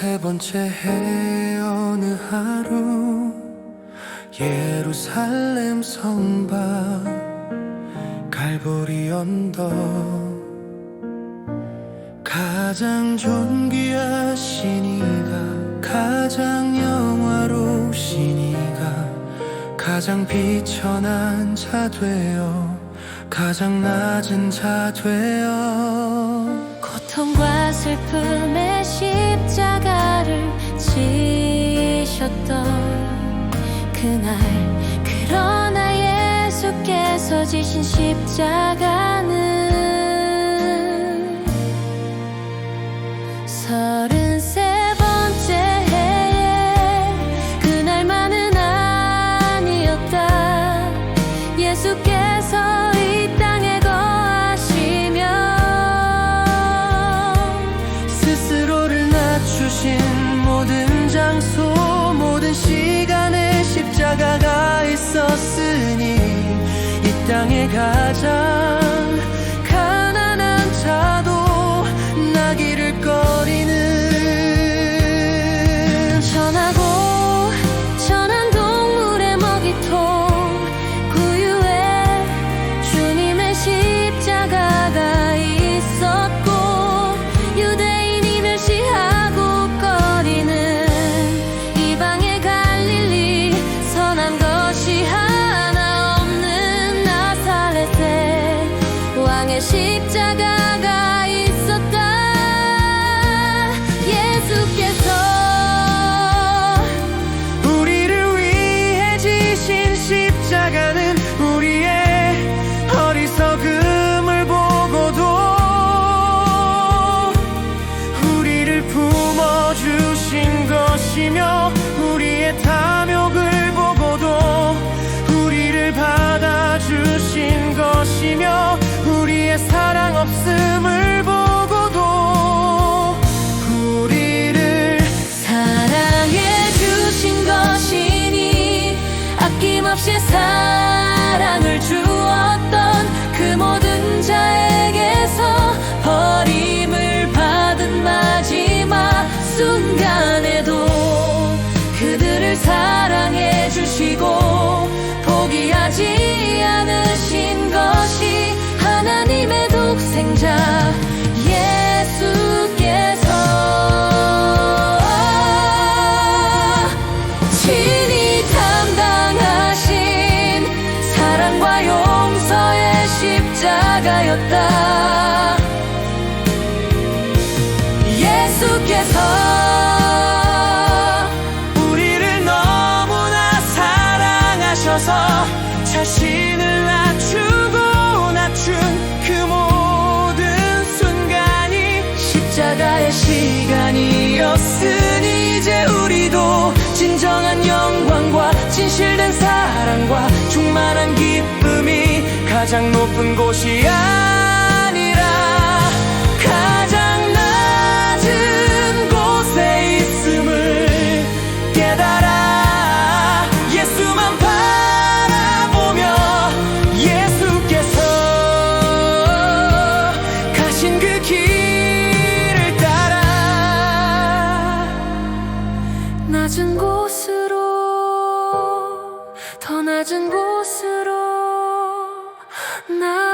세 번째 해 어느 하루 예루살렘 성곽 갈보리 언덕 가장 존귀하신 이가 가장 영화로우신 이가 가장 비천한 자 되어 가장 낮은 자 되어. 고통과 십자가를 지셨던 그날 그러나 예수께서 지신 십자가는 서른 세 번째 해에 그날만은 아니었다. 예수께서 이 땅에 거하시며 스스로를 낮추신 모든 장소 모든 시간에 십자가가 있었으니 이 땅에 가장 왕의 십자가가 있었다. 예수께서 우리를 위해 지신 십자가는 우리의 사랑을 주 십자가였다. 예수께서 자신을 낮추고 낮춘 그 모든 순간이 십자가의 시간이었으니 이제 우리도 진정한 영광과 진실된 사랑과 충만한 기쁨이 가장 높은 곳이 아니라 가장 낮은 곳에 있음을 깨달아 예수만 바라보며 예수께서 가신 그 길을 따라 낮은 곳으로 더 낮은 곳으로 나